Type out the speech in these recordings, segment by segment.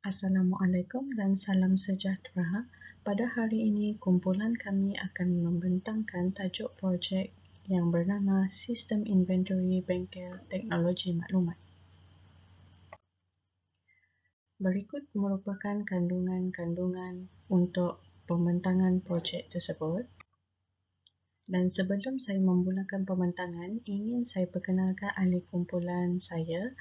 Assalamualaikum dan salam sejahtera. Pada hari ini, kumpulan kami akan membentangkan tajuk projek yang bernama Sistem Inventory Bengkel Teknologi Maklumat. Berikut merupakan kandungan-kandungan untuk pembentangan projek tersebut. Dan sebelum saya memulakan pembentangan, ingin saya perkenalkan ahli kumpulan saya.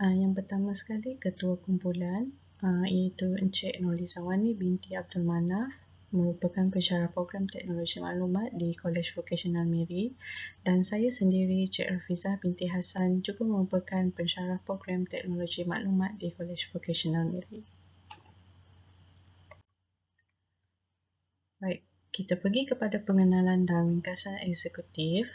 Uh, yang pertama sekali, ketua kumpulan uh, iaitu Encik Nolizawani binti Abdul Manaf merupakan pensyarah program teknologi maklumat di College Vocational Miri dan saya sendiri Cik Rafizah binti Hassan juga merupakan pensyarah program teknologi maklumat di College Vocational Miri. Baik, kita pergi kepada pengenalan dan ringkasan eksekutif.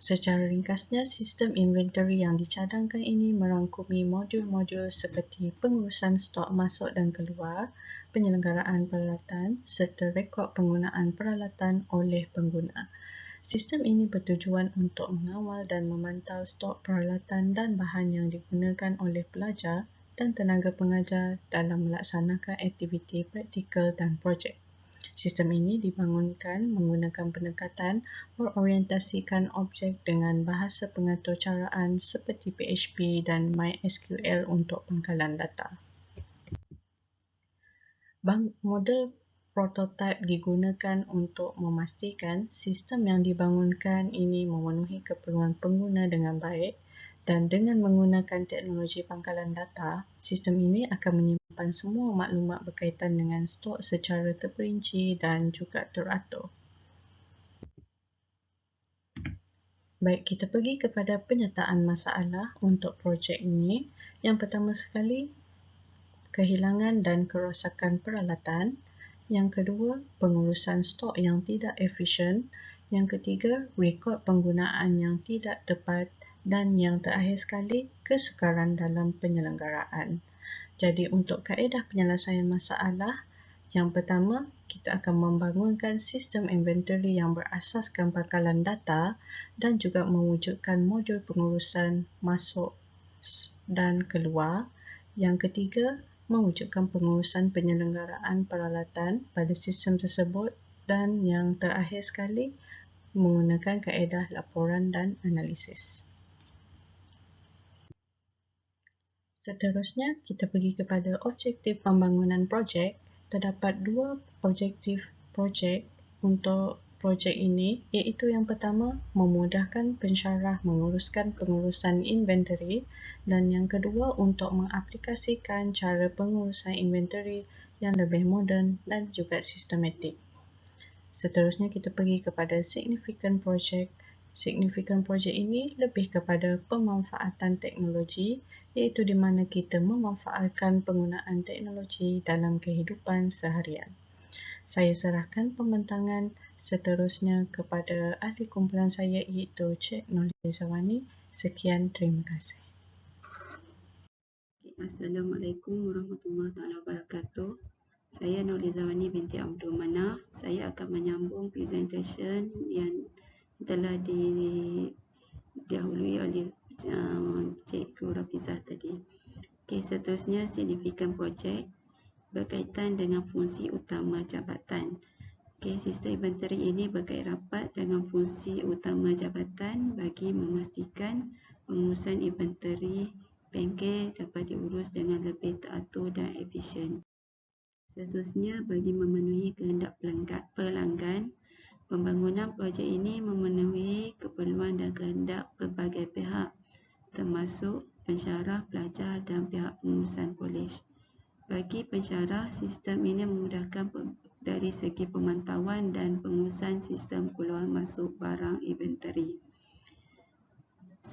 Secara ringkasnya, sistem inventory yang dicadangkan ini merangkumi modul-modul seperti pengurusan stok masuk dan keluar, penyelenggaraan peralatan serta rekod penggunaan peralatan oleh pengguna. Sistem ini bertujuan untuk mengawal dan memantau stok peralatan dan bahan yang digunakan oleh pelajar dan tenaga pengajar dalam melaksanakan aktiviti praktikal dan projek. Sistem ini dibangunkan menggunakan pendekatan berorientasikan objek dengan bahasa pengatur caraan seperti PHP dan MySQL untuk pangkalan data. Model prototipe digunakan untuk memastikan sistem yang dibangunkan ini memenuhi keperluan pengguna dengan baik dan dengan menggunakan teknologi pangkalan data, sistem ini akan menyimpan semua maklumat berkaitan dengan stok secara terperinci dan juga teratur. Baik, kita pergi kepada penyertaan masalah untuk projek ini. Yang pertama sekali, kehilangan dan kerosakan peralatan. Yang kedua, pengurusan stok yang tidak efisien. Yang ketiga, rekod penggunaan yang tidak tepat dan yang terakhir sekali, kesukaran dalam penyelenggaraan. Jadi untuk kaedah penyelesaian masalah, yang pertama, kita akan membangunkan sistem inventory yang berasaskan bakalan data dan juga mewujudkan modul pengurusan masuk dan keluar. Yang ketiga, mewujudkan pengurusan penyelenggaraan peralatan pada sistem tersebut dan yang terakhir sekali, menggunakan kaedah laporan dan analisis. Seterusnya, kita pergi kepada objektif pembangunan projek. Terdapat dua objektif projek untuk projek ini iaitu yang pertama, memudahkan pensyarah menguruskan pengurusan inventory dan yang kedua, untuk mengaplikasikan cara pengurusan inventory yang lebih moden dan juga sistematik. Seterusnya, kita pergi kepada significant project. Significant project ini lebih kepada pemanfaatan teknologi iaitu di mana kita memanfaatkan penggunaan teknologi dalam kehidupan seharian. Saya serahkan pembentangan seterusnya kepada ahli kumpulan saya iaitu Cik Nolizawani. Sekian, terima kasih. Assalamualaikum warahmatullahi wabarakatuh. Saya Nolizawani binti Abdul Manaf. Saya akan menyambung presentation yang telah didahului oleh uh, Cikgu Rafizah tadi. Okay, seterusnya signifikan projek berkaitan dengan fungsi utama jabatan. Okay, sistem inventory ini berkait rapat dengan fungsi utama jabatan bagi memastikan pengurusan inventory bengkel dapat diurus dengan lebih teratur dan efisien. Seterusnya, bagi memenuhi kehendak pelanggan, pembangunan projek ini memenuhi keperluan dan kehendak pelbagai pihak termasuk pensyarah pelajar dan pengurusan kolej. Bagi pensyarah, sistem ini memudahkan dari segi pemantauan dan pengurusan sistem keluar masuk barang inventory.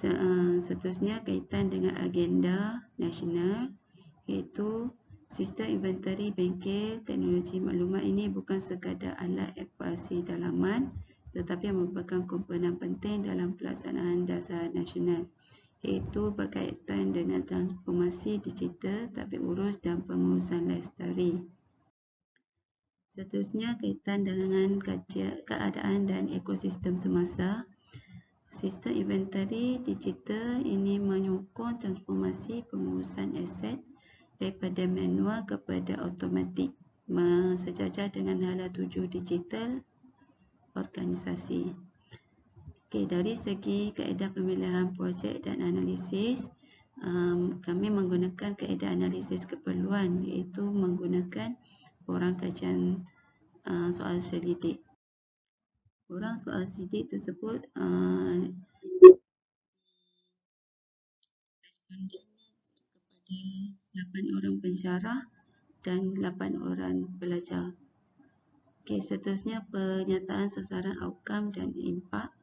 Eh, seterusnya kaitan dengan agenda nasional iaitu sistem inventory bengkel teknologi maklumat ini bukan sekadar alat operasi dalaman tetapi merupakan komponen penting dalam pelaksanaan dasar nasional iaitu berkaitan dengan transformasi digital, tabik urus dan pengurusan lestari. Seterusnya, kaitan dengan keadaan dan ekosistem semasa. Sistem inventory digital ini menyokong transformasi pengurusan aset daripada manual kepada automatik sejajar dengan hala tuju digital organisasi. Okay, dari segi kaedah pemilihan projek dan analisis, um, kami menggunakan kaedah analisis keperluan iaitu menggunakan orang kajian uh, soal selidik. Orang soal selidik tersebut uh, kepada 8 orang pensyarah dan 8 orang pelajar. Okay, seterusnya penyataan sasaran outcome dan impak.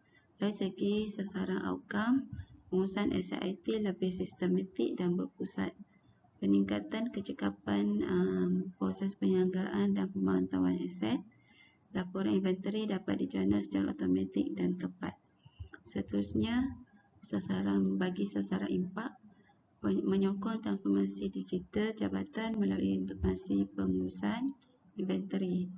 Dari segi sasaran outcome, pengurusan SIT lebih sistematik dan berpusat. Peningkatan kecekapan um, proses penyelenggaraan dan pemantauan aset. Laporan inventory dapat dijana secara automatik dan tepat. Seterusnya, sasaran bagi sasaran impak menyokong transformasi digital jabatan melalui informasi pengurusan inventory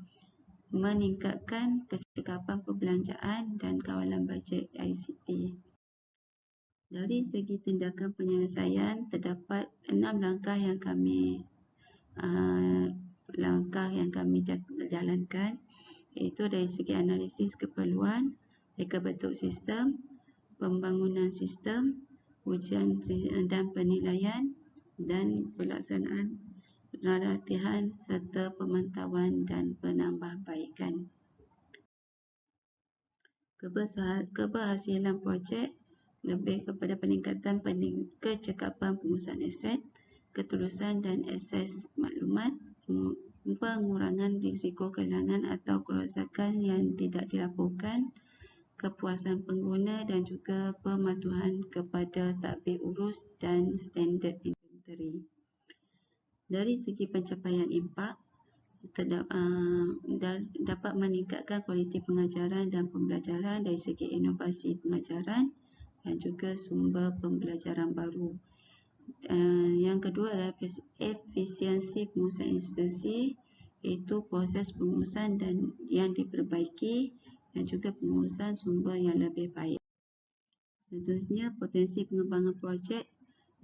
meningkatkan kecekapan perbelanjaan dan kawalan bajet ICT. Dari segi tindakan penyelesaian, terdapat enam langkah yang kami uh, langkah yang kami jalankan iaitu dari segi analisis keperluan, reka bentuk sistem, pembangunan sistem, ujian dan penilaian dan pelaksanaan latihan serta pemantauan dan penambahbaikan. Keberhasilan projek lebih kepada peningkatan pening kecekapan pengurusan aset, ketulusan dan akses maklumat, pengurangan risiko kehilangan atau kerosakan yang tidak dilaporkan, kepuasan pengguna dan juga pematuhan kepada takbir urus dan standard inventory. Dari segi pencapaian impak, uh, dapat meningkatkan kualiti pengajaran dan pembelajaran dari segi inovasi pengajaran dan juga sumber pembelajaran baru. Uh, yang kedua adalah efisiensi pengurusan institusi iaitu proses pengurusan dan yang diperbaiki dan juga pengurusan sumber yang lebih baik. Seterusnya, potensi pengembangan projek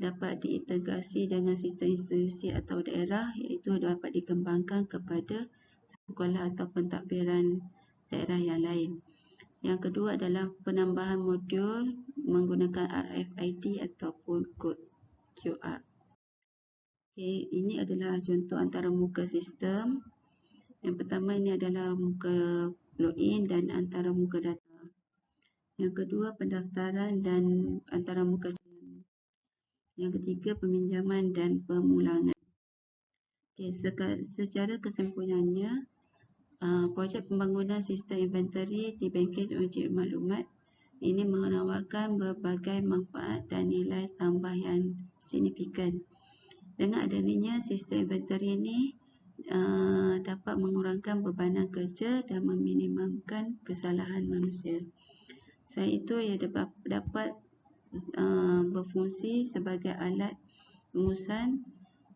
dapat diintegrasi dengan sistem institusi atau daerah iaitu dapat dikembangkan kepada sekolah atau pentadbiran daerah yang lain. Yang kedua adalah penambahan modul menggunakan RFID ataupun kod QR. Okay, ini adalah contoh antara muka sistem. Yang pertama ini adalah muka login dan antara muka data. Yang kedua pendaftaran dan antara muka yang ketiga, peminjaman dan pemulangan. Okay, secara kesimpulannya, uh, projek pembangunan sistem inventory di bengkel uji maklumat ini menawarkan berbagai manfaat dan nilai tambah yang signifikan. Dengan adanya sistem inventory ini uh, dapat mengurangkan bebanan kerja dan meminimumkan kesalahan manusia. Selain itu, ia dapat Uh, berfungsi sebagai alat pengurusan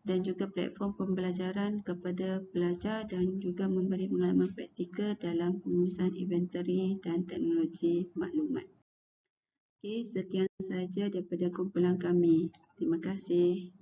dan juga platform pembelajaran kepada pelajar dan juga memberi pengalaman praktikal dalam pengurusan inventory dan teknologi maklumat. Okey, sekian sahaja daripada kumpulan kami. Terima kasih.